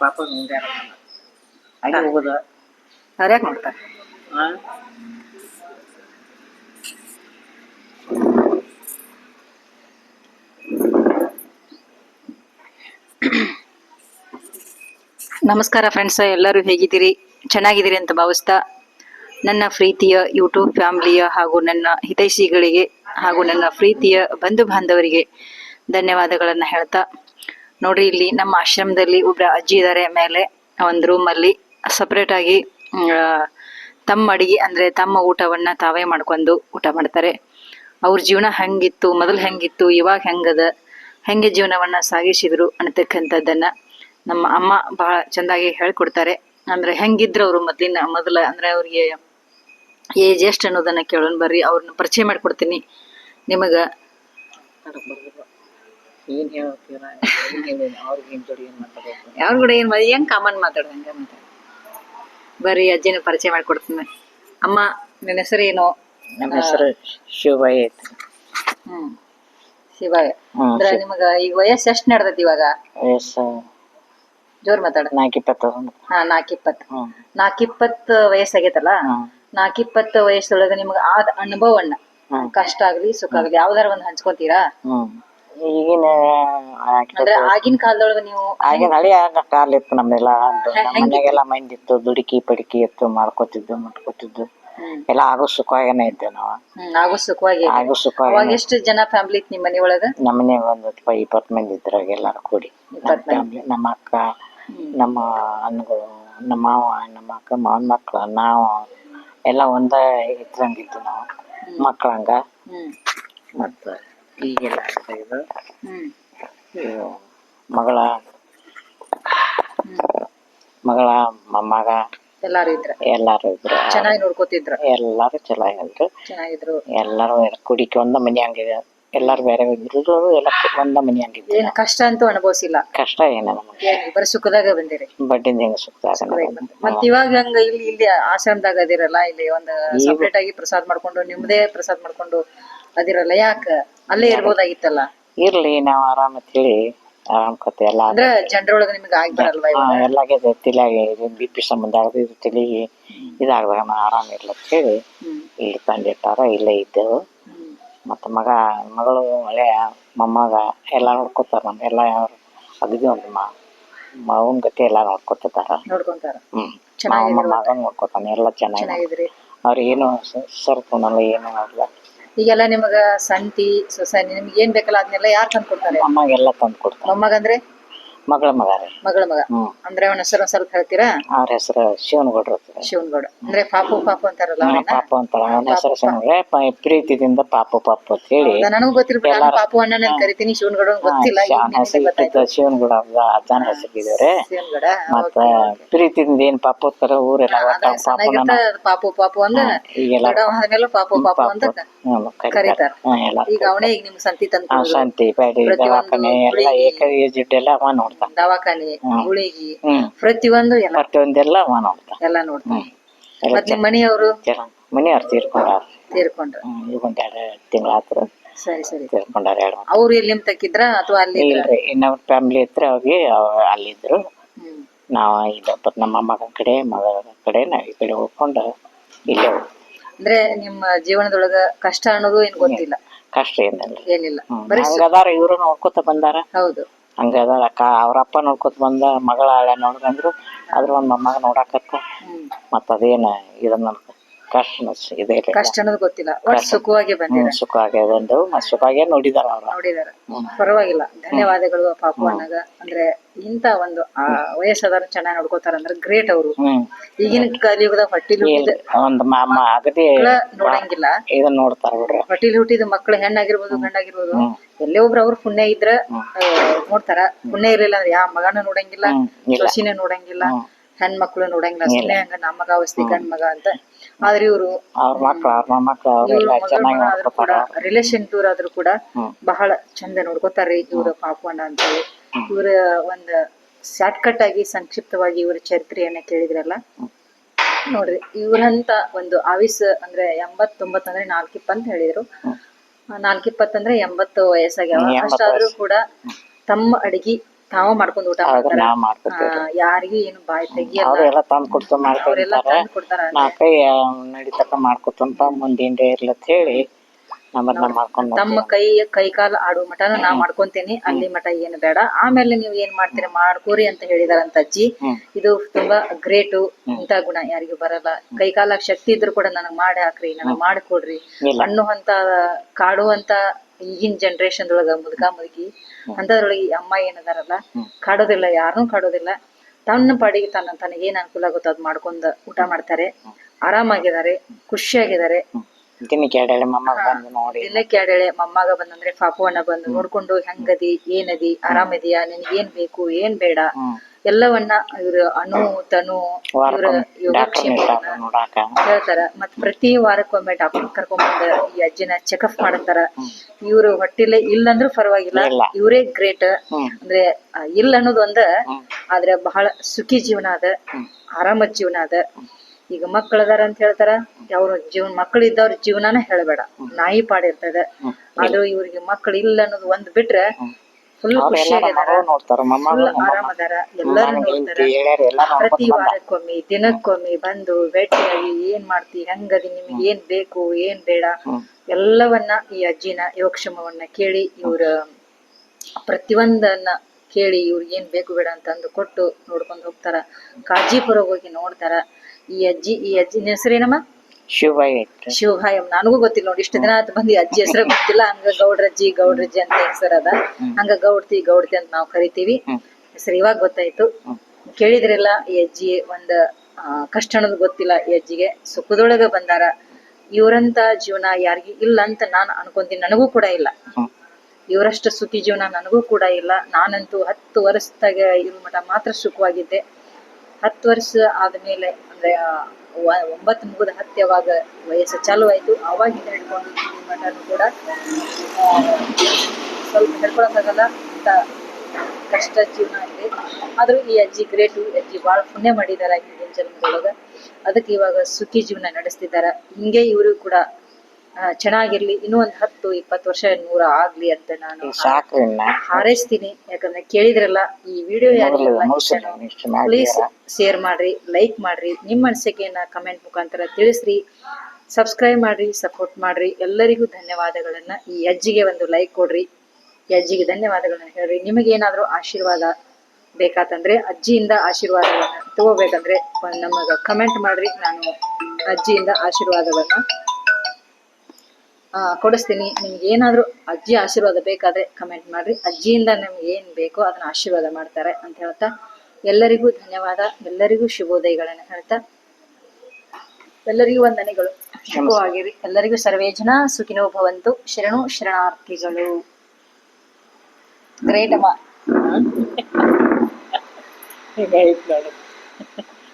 ಪಾಪ ಹಾಗೆ ಹೋಗೋದು? ಯಾಕೆ ಮಾಡ್ತಾರೆ. ಹಾ? ನಮಸ್ಕಾರ ಫ್ರೆಂಡ್ಸ್ ಎಲ್ಲರೂ ಹೇಗಿದ್ದೀರಿ? ಚೆನ್ನಾಗಿದ್ದೀರಿ ಅಂತ ಭಾವಿಸ್ತಾ ನನ್ನ ಪ್ರೀತಿಯ ಯೂಟ್ಯೂಬ್ ಫ್ಯಾಮಿಲಿಯ ಹಾಗೂ ನನ್ನ ಹಿತೈಷಿಗಳಿಗೆ ಹಾಗೂ ನನ್ನ ಪ್ರೀತಿಯ ಬಂಧು ಬಾಂಧವರಿಗೆ ಧನ್ಯವಾದಗಳನ್ನು ಹೇಳ್ತಾ ನೋಡ್ರಿ, ಇಲ್ಲಿ ನಮ್ಮ ಆಶ್ರಮದಲ್ಲಿ ಒಬ್ಬರ ಅಜ್ಜಿ ಇದ್ದಾರೆ ಮೇಲೆ, ಒಂದು ರೂಮಲ್ಲಿ ಸಪ್ರೇಟ್ ಆಗಿ ತಮ್ಮ ಅಡಿಗೆ ಅಂದ್ರೆ ತಮ್ಮ ಊಟವನ್ನ ತಾವೇ ಮಾಡ್ಕೊಂಡು ಊಟ ಮಾಡ್ತಾರೆ. ಅವ್ರ ಜೀವನ ಹೆಂಗಿತ್ತು, ಮೊದಲು ಹೆಂಗಿತ್ತು, ಇವಾಗ ಹೆಂಗದ, ಹೆಂಗೆ ಜೀವನವನ್ನ ಸಾಗಿಸಿದ್ರು ಅನ್ನತಕ್ಕಂಥದ್ದನ್ನ ನಮ್ಮ ಅಮ್ಮ ಬಹಳ ಚೆಂದಾಗಿ ಹೇಳ್ಕೊಡ್ತಾರೆ. ಅಂದ್ರೆ ಹೆಂಗಿದ್ರು ಅವರು ಮೊದಲಿನ, ಮೊದಲ ಅಂದ್ರೆ ಅವ್ರಿಗೆ ಏಜ್ ಎಷ್ಟು ಅನ್ನೋದನ್ನ ಕೇಳೋಣ ಬರ್ರಿ, ಅವ್ರನ್ನ ಪರಿಚಯ ಮಾಡ್ಕೊಡ್ತೀನಿ. ನಿಮಗ ಏನ್ ಹೇಳ್ತೀರ ಏನ್ ಹೇಳಿಲ್ಲ ಅವ್ರಿಗೆ ಏನ್ ಜೋಡಿ ಏನ್ ಮಾತಾಡ್ಬೇಕು? ಯಾರ ಕೂಡ ಏನ್ ಮದ್ವೆ ಹೆಂಗ್ ಕಾಮನ್ ಮಾತಾಡೋದು ಬರೀ ಮಾತಾಡ. ಅಜ್ಜಿನ ಪರಿಚಯ ಮಾಡ್ಕೊಡ್ತೀನಿ. ಅಮ್ಮ ನನ್ನ ಹೆಸರು ಏನು? ನಮ್ಮ ಹೆಸರು ಶಿವ ಐತಿ ಹ್ಮ್ ಅಂದ್ರೆ ಹ್ಮ್ ಅಂದ್ರ ನಿಮಗ ಈಗ ವಯಸ್ಸು ಎಷ್ಟು ನಡ್ದೈತಿ ಇವಾಗ? ವಯಸ್ಸು ಜೋರ್ ಮಾತಾಡ. ನಾಲ್ಕು ಇಪ್ಪತ್ತು ಹಾ ನಾಲ್ಕಿಪ್ಪತ್ತು. ಹ್ಮ್. ವಯಸ್ಸ ವಯಸ್ಸಾಗೈತಲ್ಲ? ಹ್ಮ್. ಇಪ್ಪತ್ ವಯಸ್ಸೊಳಗ ನಿಮ್ಗ ಆದ ಅನುಭವ ಹ್ಮ್. ಕಷ್ಟ ಆಗ್ಲಿ ಸುಖ ಆಗ್ಲಿ ಯಾವ್ದಾರ ಒಂದ್ ಹಂಚ್ಕೊತೀರಾ? ಹ್ಮ್. ಈಗಿನ ಅಂದ್ರೆ ಆಗಿನ ಕಾಲದೊಳಗ ನೀವು ಆಗಿನ ಹಳಿ ಕಾಲ ಇತ್ತು ನಮ್ಮೆಲ್ಲ ನಮ್ಮ ಮನೆಗೆಲ್ಲ ಮಂದಿ ಇತ್ತು ದುಡುಕಿ ಪಡಿಕಿ ಇತ್ತು ಮಾಡ್ಕೋತಿದ್ದು ಮುಟ್ಕೊತಿದ್ದು. ಎಲ್ಲ ಆಗೋ ಸುಖವಾಗೇನೆ ಇದ್ದೇವೆ ನಾವು. ಆಗೋ ಸುಖವಾಗಿ ಆಗೋ ಸುಖವಾಗಿ ಎಷ್ಟು ಜನ ಫ್ಯಾಮಿಲಿ ಇತ್ತು ನಿಮ್ಮ ಮನೆಯೊಳಗ? ನಮ್ಮನೆ ಒಂದು ಇಪ್ಪ- ಇಪ್ಪತ್ತು ಮಂದಿ ಇದ್ರಾಗ ಎಲ್ಲಾರು ಕೂಡಿ. ನಮ್ಮ ಇಪ್ಪತ್ತು ಫ್ಯಾಮ್ಲಿ ನಮ್ಮ ಅಕ್ಕ ನಮ್ಮ ಅಣ್ಣಗಳು ನಮ್ಮ ಮಾವ ನಮ್ಮ ಅಕ್ಕ ಮಾವನ ಮಕ್ಳು ನಾವು ಎಲ್ಲ ಒಂದ ಇದ್ರಂಗಿದ್ದು ನಾವು. ಮತ್ತೆ ಮತ್ತು ಈಗೆಲ್ಲ ಆಗ್ತಾ ಇದು ಮಗಳ. ಮಗಳ ಮೊಮ್ಮಗ. ಎಲ್ಲಾರು ಇದ್ರ. ಎಲ್ಲಾರು ಇದ್ರು. ಚೆನ್ನಾಗಿ ನೋಡ್ಕೋತಿದ್ರ. ಎಲ್ಲಾರು ಚಲೋ ಆಗಿದ್ರು ಚೆನ್ನಾಗಿದ್ರು. ಎಲ್ಲಾರು ಕುಡಿಕೊಂಡ ಹಂಗಿದೆ ಎಲ್ಲಾರು ಬೇರೆ ಎಲ್ಲರೂ ಎಲ್ಲ ಒಂದ ಮನೆ ಹಂಗಿದ್ರು ಏನ್ ಕಷ್ಟ ಅಂತೂ ಅನುಭವಿಸಿಲ್ಲ. ಕಷ್ಟ ಏನ ನಮಗೆ ಏನ್ ಬರೀ ಸುಖದಾಗ ಬಂದಿರಿ? ಬಡ್ಡಿ ಹೆಂಗ ಸುಖದಾಗ ಮತ್ ಇವಾಗ ಹಂಗ ಇಲ್ಲಿ ಇಲ್ಲಿ ಆಶ್ರಮದಾಗ ಅದಿರಲ್ಲ ಇಲ್ಲಿ ಒಂದು ಸಪ್ರೇಟ್ ಆಗಿ ಪ್ರಸಾದ ಮಾಡ್ಕೊಂಡು ನಿಮ್ದೇ ಪ್ರಸಾದ ಮಾಡ್ಕೊಂಡು ಅದಿರಲ್ಲ ಯಾಕ? ಅಲ್ಲೇ ಇರ್ಬೋದಾಗಿತ್ತಲ್ಲ? ಇರ್ಲಿ ನಾವ್ ಆರಾಮ್ ಅಂತ ಹೇಳಿ ಆರಾಮ್ ಕತೆ ಎಲ್ಲ ಅಂದ್ರ ಜನರೊಳಗ ನಿಮ್ಗೆ ಇವಾಗ? ಎಲ್ಲಾಗೆ ತಿಳಿಯಾಗಿ ಬಿ ಪಿ ಸಂಬಂಧ ಆಗದು ತಲೆಗೆ ಇದಾಗದಾಗ ನಾ ಆರಾಮ ಇರ್ಲಿ ಅಂತ ಹೇಳಿ ಹ್ಮ್. ಇಲ್ಲಿ ತಂದಿಟ್ಟಾರ ಇಲ್ಲೇ ಇದ್ದೆವು. ಹ್ಮ್. ಮತ್ತು ಮಗ ಮಗಳು ಹಳೆಯ ಮೊಮ್ಮಗ ಎಲ್ಲ ನೋಡ್ಕೊತಾರ ನಮ್ಮ ಎಲ್ಲ ಯಾರು ಅಗದಿ ಒಂದು ಮಾವನ ಗತಿ ಎಲ್ಲ ನೋಡ್ಕೊತಾರ ನೋಡ್ಕೊಂತಾರ. ಹ್ಮ್. ಮಾವ ಮೊಮ್ಮಗ ನೋಡ್ಕೊತಾನೆ ಎಲ್ಲ ಚೆನ್ನಾಗಿ ಏನು ಸರ್ಕು ಸರ್ಕೊನಲ್ಲ ಏನು ಆಗಲ್ಲ ಈಗೆಲ್ಲ ನಿಮಗ ಸಂತಿ ಸೊಸೈಟಿ ನಿಮ್ಗೆ ಏನ್ ಬೇಕಲ್ಲ ಅದನ್ನೆಲ್ಲ ಯಾರು ತಂದ್ ಕೊಡ್ತಾರೆ ಅಮ್ಮಾಗೆಲ್ಲ ತಂದು ಕೊಡ್ತಾನೆ ಮೊಮ್ಮಗ ಅಂದ್ರೆ ಮಗಳ ಮಗ ರೀ. ಮಗಳ ಮಗ. ಹ್ಮ್. ಅಂದ್ರೆ ಅವನ ಹೆಸರು ಒಂದ್ ಸ್ವಲ್ಪ ಹೇಳ್ತೀರಾ? ಅವ್ರ ಹೆಸರು ಶಿವನಗೌಡ ಅಂತಾರೆ. ಶಿವನ್ಗೌಡ. ಅಂದ್ರೆ ಪಾಪು ಪಾಪು ಅಂತಾರಲ್ಲ ಅವ್ರೇನ? ಪಾಪು ಅಂತಾರ. ಅವನ ಹೆಸರು ಶಿವನಗೌಡ್ರೆ ಪ- ಪ್ರೀತಿದಿಂದ ಪಾಪು ಪಾಪು ಅಂತ ಹೇಳಿ ಹೌದಾ? ನನಗೂ ಗೊತ್ತಿರ್ಬೇಕು. ನಾನು ಪಾಪು ಅಣ್ಣ ನಾನು ಕರಿತೀನಿ ಶಿವನ್ಗೌಡ ಗೊತ್ತಿಲ್ಲ. ಈಗ ಅವನ ಹೆಸರು ಇಟ್ಟಿದ್ದ ಶಿವನಗೌಡ ಅಜ್ಜನ ಶಿವನ್ಗೌಡ? ಮತ್ತ ಪ್ರೀತಿಯಿಂದ ಏನ್ ಪಾಪು ಅಂತಾರ ಊರೆಲ್ಲ ಒಟ್ಟ ಪಾಪುನ ಚೆನ್ನಾಗಿತ್ತ ಪಾಪು ಪಾಪು ಅಂದ ಈಗೆಲ್ಲ ದೊಡ್ಡ ಆದ್ಮೇಲೆ ಪಾಪು ಪಾಪು ಅಂತ ಹ್ಮ್, ಕರೀತಾರ. ಕರೀತಾರ. ಹ್ಮ್, ಎಲ್ಲ ಈಗ ಅವನೇ ಈಗ ನಿಮ್ ಸಂತಿ ತಂದು ಶಾಂತಿ ಬ್ಯಾಡಿ ದವಾಖಾನೆ ಎಲ್ಲ ಏಕ ಜಿಡ್ಡೆಲ್ಲ ಅವ ನೋಡ್ತಾನ ದವಾಖಾನೆ ಗುಳಿಗಿ ಪ್ರತಿಯೊಂದು ಎಲ್ಲ. ಪ್ರತಿಯೊಂದೆಲ್ಲ ಅವ ನೋಡ್ತಾನ ಎಲ್ಲ ನೋಡ್ತಾ. ಎಲ್ಲ ಮತ್ ನಿಮ್ ಮನೆಯವರು ಮನೆಯವ್ರು ತೀರ್ಕೊಂಡಾರ ತೀರ್ಕೊಂಡ್ರು. ಹ್ಮ್ ಈಗ ಒಂದ್ ಎರಡು ತಿಂಗಳ ಸರಿ ಸರಿ. ತೀರ್ಕೊಂಡಾರ ಎರಡು ಅವ್ರು ಎಲ್ಲಿ ನಿಮ್ ತಕ್ಕಿದ್ರ ಅಥವಾ ಅಲ್ಲಿ? ಇಲ್ರಿ ಇನ್ನೊಬ್ಬ ಫ್ಯಾಮಿಲಿ ಇದ್ರೆ ಅವ್ರಿಗೆ ಅವ್- ಅಲ್ಲಿದ್ರು. ಹ್ಮ್. ನಾವು ಇಲ್ಲೊಬ್ಬ ನಮ್ಮ ಮಗನ ಕಡೆ ಮಗಳ ಕಡೆ ನಾವ್ ಈ ಕಡೆ ಹೋಗ್ಕೊಂಡು ಇಲ್ಲೇ. ಅಂದ್ರೆ ನಿಮ್ಮ ಜೀವನದೊಳಗ ಕಷ್ಟ ಅನ್ನೋದು ಏನ್ ಗೊತ್ತಿಲ್ಲ. ಕಷ್ಟ ಏನಿಲ್ಲ. ಏನಿಲ್ಲ. ಬರೀ ಹಂಗದಾರ ಇವ್ರು ನೋಡ್ಕೊತ ಬಂದಾರ. ಹೌದು. ಹಂಗದಾರ ಅಕ್ಕ ಅವರಪ್ಪ ಅಪ್ಪ ನೋಡ್ಕೊತ ಬಂದ ಮಗಳ ಹಳೆ ನೋಡ್ಕಂದ್ರು ಆದ್ರೆ ಒಂದ್ ಮೊಮ್ಮಗ ನೋಡಾಕತ್ತ ಮತ್ತು ಮತ್ತ ಅದೇನ ಇದನ್ನ ಕಷ್ಟ ಇದೆ ಕಷ್ಟ ಅನ್ನೋದು ಗೊತ್ತಿಲ್ಲ. ಒಟ್ಟು ಸುಖವಾಗಿ ಬಂದಿರ ಸುಖವಾಗಿ ಬಂದವು ಮತ್ತೆ ಮತ್ ಸುಖ ಆಗ್ಯ ನೋಡಿದಾರ ಅವ್ರ. ನೋಡಿದಾರ. ಪರವಾಗಿಲ್ಲ. ಧನ್ಯವಾದಗಳು ಪಾಪ ಅಣ್ಣಗ. ಅಂದ್ರೆ ಇಂತ ಒಂದು ಆ ವಯಸ್ಸಾದವ್ರು ಚೆನ್ನಾಗಿ ನೋಡ್ಕೋತಾರ ಅಂದ್ರೆ ಗ್ರೇಟ್ ಅವರು. ಈಗಿನ ಕಲಿಯುಗದ ಹೊಟ್ಟಿಲು ಹುಟ್ಟಿದ ಒಂದ್ ಅಗದಿ ನೋಡಂಗಿಲ್ಲ. ಇದನ್ನ ನೋಡ್ತಾರ ಬಿಡ್ರಿ. ಹೊಟ್ಟಿಲ್ ಹುಟ್ಟಿದ ಮಕ್ಳು ಹೆಣ್ಣಾಗಿರ್ಬೋದು ಗಂಡಾಗಿರ್ಬೋದು ಎಲ್ಲೇ ಒಬ್ರು ಅವ್ರ ಪುಣ್ಯ ಇದ್ರ ನೋಡ್ತಾರ. ಪುಣ್ಯ ಇರ್ಲಿಲ್ಲ ಅಂದ್ರೆ ಯಾವ ಮಗನ ನೋಡಂಗಿಲ್ಲ ಸೊಸಿನೇ ನೋಡಂಗಿಲ್ಲ ಹೆಣ್ಮಕ್ಳು ನೋಡಂಗಿಲ್ಲ ಸುಮ್ಮನೆ ಹಂಗ ನಮ್ಮ ಮಗ ಅವಸ್ಥಿ ಗಂಡ್ ಮಗ ಅಂತ ಆದ್ರೆ ಇವ್ರು ಅವ್ರ ಮಕ್ಳು ಅವ್ರ ಮೊಮ್ಮಕ್ಳು ಅವ್ರೆಲ್ಲ ಚೆನ್ನಾಗಿ ನೋಡ್ಕೊತಾರ. ರಿಲೇಶನ್ ಟೂರ್ ಆದ್ರೂ ಕೂಡ ಬಹಳ ಚಂದ ನೋಡ್ಕೋತಾರೆ ಇವ್ರ ಪಾಪಣ್ಣ ಅಂತ ಹೇಳಿ. ಇವ್ರ ಒಂದ್ ಶಾರ್ಟ್ ಕಟ್ ಆಗಿ ಸಂಕ್ಷಿಪ್ತವಾಗಿ ಇವ್ರ ಚರಿತ್ರೆಯನ್ನ ಕೇಳಿದ್ರಲ್ಲ? ನೋಡ್ರಿ ಇವ್ರಂತ ಒಂದು ಆವಿಸ್ ಅಂದ್ರೆ ಎಂಬತ್ತೊಂಬತ್ ಅಂದ್ರೆ ನಾಲ್ಕಿಪ್ಪ ಅಂತ ಹೇಳಿದ್ರು. ನಾಲ್ಕಿಪ್ಪತ್ ಅಂದ್ರೆ ಎಂಬತ್ತು ವಯಸ್ಸಾಗ್ಯಾವ. ಅಷ್ಟಾದ್ರೂ ಕೂಡ ತಮ್ಮ ಅಡಿಗೆ ತಾವ ಮಾಡ್ಕೊಂಡು ಊಟ ಆಗ ಮಾಡ್ತಾರ? ನಾವ್ ಮಾಡ್ಕೊತೇವ್ರಿ ಯಾರಿಗೂ ಏನು ಬಾಯಿ ತೆಗಿಯಲ್ಲ. ಎಲ್ಲ ತಂದ್ ಕೊಡ್ತು ಅವ್ರೆಲ್ಲ ಮಾಡ್ಕೊಂತಾರೆ ತಂದ್ ಕೊಡ್ತಾರ? ನಡಿತಕ್ಕ ಮಾಡ್ಕೊತಂತ ಮುಂದಿನ ಇರ್ಲತ್ ಹೇಳಿ ನಮ್ಮನ್ನ ಮಾಡ್ಕೊಂಡ್ ತಮ್ಮ ಕೈ ಕೈ ಕಾಲು ಆಡುವ ಮಟನ ನಾ ಮಾಡ್ಕೊಂತೇನಿ. ಅಲ್ಲಿ ಮಟ ಏನು ಬೇಡ. ಆಮೇಲೆ ನೀವು ಏನ್ ಮಾಡ್ತೀರಿ? ಮಾಡ್ಕೋರಿ ಅಂತ ಹೇಳಿದಾರಂತ ಅಜ್ಜಿ ಇದು ತುಂಬಾ ಗ್ರೇಟ್. ಇಂತ ಗುಣ ಯಾರಿಗೂ ಬರಲ್ಲ. ಕೈ ಕಾಲ ಶಕ್ತಿ ಇದ್ರು ಕೂಡ ನನಗ್ ಮಾಡಿ ಹಾಕ್ರಿ ನನಗ್ ಮಾಡಿಕೊಡ್ರಿ. ಇಲ್ಲ. ಅನ್ನುವಂತ ಕಾಡುವಂತ ಈಗಿನ ಜನರೇಷನ್ ಒಳಗ ಮುದುಕ ಮುದುಕಿ ಅಂತದ್ರೊಳಗೆ ಈ ಅಮ್ಮ ಏನದಾರಲ್ಲ ಕಾಡೋದಿಲ್ಲ ಯಾರನ್ನೂ ಕಾಡೋದಿಲ್ಲ. ತನ್ನ ಪಾಡಿಗೆ ತನ್ನ ತನಗೆ ಏನ್ ಅನುಕೂಲ ಆಗುತ್ತೋ ಅದ್ ಮಾಡ್ಕೊಂಡ್ ಊಟ ಮಾಡ್ತಾರೆ. ಆರಾಮಾಗಿದ್ದಾರೆ ಖುಷಿಯಾಗಿದ್ದಾರೆ. ದಿನಕ್ಕೆ ಎರಡೆಳೆ ಮೊಮ್ಮಗ ಬಂದಂದ್ರೆ ಪಾಪುವನ್ನ ಬಂದು ನೋಡ್ಕೊಂಡು ಹೆಂಗದಿ ಏನದಿ ಆರಾಮದಿಯಾ ನಿನಗೆ ಏನ್ ಬೇಕು ಏನ್ ಬೇಡ. ಎಲ್ಲವನ್ನ ಇವ್ರ ಅನು ತನು ಇವ್ರ ಯೋಗಕ್ಷೇಮವನ್ನ ಹೇಳ್ತಾರ. ಮತ್ ಪ್ರತಿ ವಾರಕ್ಕೊಮ್ಮೆ ಡಾಕ್ಟರ್ ಕರ್ಕೊಂಡ್ಬಂದ ಈ ಅಜ್ಜಿನ ಚೆಕಪ್ ಮಾಡ್ತಾರ ಇವ್ರು ಹೊಟ್ಟಿಲೆ ಇಲ್ಲಂದ್ರೂ ಪರವಾಗಿಲ್ಲ. ಇವರೇ ಗ್ರೇಟ್ ಅಂದ್ರೆ ಇಲ್ಲ ಅನ್ನೋದು ಒಂದ. ಆದ್ರೆ ಬಹಳ ಸುಖಿ ಜೀವನ ಅದ. ಆರಾಮದ ಜೀವನ ಅದ. ಈಗ ಮಕ್ಕಳದಾರ ಅಂತ ಹೇಳ್ತಾರ. ಅವ್ರ ಜೀವನ ಮಕ್ಕಳು ಇದ್ದವ್ರ ಜೀವನಾನ ಹೇಳಬೇಡ. ನಾಯಿ ಪಾಡಿರ್ತದ. ಆದ್ರೂ ಇವ್ರಿಗೆ ಮಕ್ಕಳು ಇಲ್ಲ ಅನ್ನೋದು ಒಂದ್ ಬಿಟ್ರೆ ಫುಲ್ ನೋಡ್ತಾರ ಆರಾಮದಾರ ಎಲ್ಲಾರು ನೋಡ್ತಾರ. ಪ್ರತಿ ವಾರಕ್ಕೊಮ್ಮೆ ದಿನಕ್ಕೊಮ್ಮೆ ಬಂದು ಭೇಟಿಯಾಗಿ ಏನ್ ಮಾಡ್ತಿ ಹೆಂಗದಿ ನಿಮ್ಗೆ ಏನ್ ಬೇಕು ಏನ್ ಬೇಡ. ಎಲ್ಲವನ್ನ ಈ ಅಜ್ಜಿನ ಯೋಗಕ್ಷಮವನ್ನ ಕೇಳಿ ಇವ್ರ ಪ್ರತಿಯೊಂದನ್ನ ಕೇಳಿ ಇವ್ರ ಏನ್ ಬೇಕು ಬೇಡ ಅಂತ ಅಂದು ಕೊಟ್ಟು ನೋಡ್ಕೊಂಡು ಹೋಗ್ತಾರ. ಕಾಜಿಪುರ ಹೋಗಿ ನೋಡ್ತಾರ. ಈ ಅಜ್ಜಿ ಈ ಅಜ್ಜಿನ ಹೆಸರೇನಮ್ಮ? ಶಿವ ಎಂ ಶಿವಭಾಯಂ ನನಗೂ ಗೊತ್ತಿಲ್ಲ ನೋಡಿ ಇಷ್ಟು ದಿನ ಆತ್ ಬಂದು ಅಜ್ಜಿ ಹೆಸರು ಗೊತ್ತಿಲ್ಲ. ಹಂಗ ಗೌಡ್ರಜ್ಜಿ ಗೌಡ್ರಜ್ಜಿ ಅಂತ ಹೆಸರದ ಹಂಗ ಗೌಡ್ತಿ ಗೌಡ್ತಿ ಅಂತ ನಾವು ಕರಿತೀವಿ. ಹೆಸರು ಇವಾಗ ಗೊತ್ತಾಯ್ತು. ಕೇಳಿದ್ರಲ್ಲ ಈ ಅಜ್ಜಿ ಒಂದ ಕಷ್ಟನದು ಕಷ್ಟ ಅನ್ನೋದು ಗೊತ್ತಿಲ್ಲ ಈ ಅಜ್ಜಿಗೆ. ಸುಖದೊಳಗ ಬಂದಾರ. ಇವರಂತ ಜೀವನ ಯಾರಿಗೂ ಇಲ್ಲ ಅಂತ ನಾನು ಅನ್ಕೊಂತೀನಿ. ನನಗೂ ಕೂಡ ಇಲ್ಲ. ಇವರಷ್ಟ ಸುಖಿ ಜೀವನ ನನಗೂ ಕೂಡ ಇಲ್ಲ. ನಾನಂತೂ ಹತ್ತು ವರ್ಷದಾಗ ಇರೋ ಮಠ ಮಾತ್ರ ಸುಖವಾಗಿದ್ದೆ. ಹತ್ತು ವರ್ಷ ಆದ್ಮೇಲೆ ಅಂದ್ರೆ ಒಂಬತ್ತು ಮುಗಿದ ಹತ್ತು ಯಾವಾಗ ವಯಸ್ಸು ಚಾಲು ಆಯ್ತು ಅವಾಗಿಂದ ಹಿಡ್ಕೊಂಡು ಮಟನು ಕೂಡ. ಸ್ವಲ್ಪ ಹೇಳ್ಕೊಳಕ್ಕಾಗಲ್ಲ ಅಂತ ಕಷ್ಟ ಜೀವನ ಆಗಿದೆ ಆದ್ರೂ ಈ ಅಜ್ಜಿ ಗ್ರೇಟು, ಅಜ್ಜಿ ಭಾಳ ಪುಣ್ಯ ಮಾಡಿದಾರ ಆಗಿನ ಜನ್ಮದೊಳಗ. ಅದಕ್ಕೆ ಇವಾಗ ಸುಖಿ ಜೀವನ ನಡೆಸ್ತಿದಾರ ಹಿಂಗೆ ಇವರು ಕೂಡ ಚೆನ್ನಾಗಿರ್ಲಿ ಇನ್ನೂ ಒಂದ್ ಹತ್ತು ಇಪ್ಪತ್ತು ವರ್ಷ ನೂರ ಆಗ್ಲಿ ಅಂತ ನಾನು ಸಾಕು ಇನ್ನ ಹಾರೈಸ್ತೀನಿ. ಯಾಕಂದ್ರೆ ಕೇಳಿದ್ರಲ್ಲ ಈ ವಿಡಿಯೋ ಯಾರಿಗೆಲ್ಲ ಇಷ್ಟನೋ ಪ್ಲೀಸ್ ಶೇರ್ ಮಾಡ್ರಿ ಲೈಕ್ ಮಾಡ್ರಿ ನಿಮ್ಮ ಅನಿಸಿಕೆಯನ್ನ ಕಮೆಂಟ್ ಮುಖಾಂತರ ತಿಳಿಸ್ರಿ. ಸಬ್ಸ್ಕ್ರೈಬ್ ಮಾಡ್ರಿ ಸಪೋರ್ಟ್ ಮಾಡ್ರಿ. ಎಲ್ಲರಿಗೂ ಧನ್ಯವಾದಗಳನ್ನ. ಈ ಅಜ್ಜಿಗೆ ಒಂದು ಲೈಕ್ ಕೊಡ್ರಿ. ಈ ಅಜ್ಜಿಗೆ ಧನ್ಯವಾದಗಳನ್ನ ಹೇಳ್ರಿ. ನಿಮಗೆ ಏನಾದ್ರೂ ಆಶೀರ್ವಾದ ಬೇಕಾತಂದ್ರೆ ಅಜ್ಜಿಯಿಂದ ಆಶೀರ್ವಾದಗಳನ್ನ ತಗೋಬೇಕಂದ್ರೆ ನಮಗ ಕಮೆಂಟ್ ಮಾಡ್ರಿ. ನಾನು ಅಜ್ಜಿಯಿಂದ ಆಶೀರ್ವಾದವನ್ನ ಕೊಡಿಸ್ತೀನಿ. ನಿಮ್ಗೆ ಏನಾದರೂ ಅಜ್ಜಿ ಆಶೀರ್ವಾದ ಬೇಕಾದ್ರೆ ಕಮೆಂಟ್ ಮಾಡಿರಿ. ಅಜ್ಜಿಯಿಂದ ನಮ್ಗೆ ಏನು ಬೇಕೋ ಅದನ್ನ ಆಶೀರ್ವಾದ ಮಾಡ್ತಾರೆ ಅಂತ ಹೇಳ್ತಾ ಎಲ್ಲರಿಗೂ ಧನ್ಯವಾದ. ಎಲ್ಲರಿಗೂ ಶುಭೋದಯಗಳನ್ನು ಹೇಳ್ತಾ ಎಲ್ಲರಿಗೂ ವಂದನೆಗಳು. ಶುಭವಾಗಿರಿ ಎಲ್ಲರಿಗೂ ಸರ್ವೇ ಜನ ಸುಖಿನೋ ಭವಂತು. ಶರಣು ಶರಣಾರ್ಥಿಗಳು. ಗ್ರೇಟ್ ಅಮ್ಮ.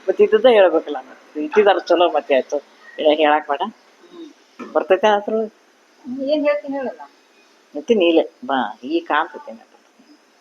ಮತ್ತೆ ಹೇಳ್ಬೇಕಲ್ಲ ಮತ್ತೆ ಇದ್ದಿದಾರ ಚಲೋ ಮತ್ತೆ ಆಯ್ತು. ಹೇಳಕ್ ಬೇಡ. ಬರ್ತೈತೆ ಆದ್ರೂ ಏನ್ ಹೇಳ್ತೀನಿ ಹೇಳಲ್ಲ ಮತ್ತೆ ನೀಲೆ ಬಾ ಈಗ ಕಾಣ್ತೈತೆ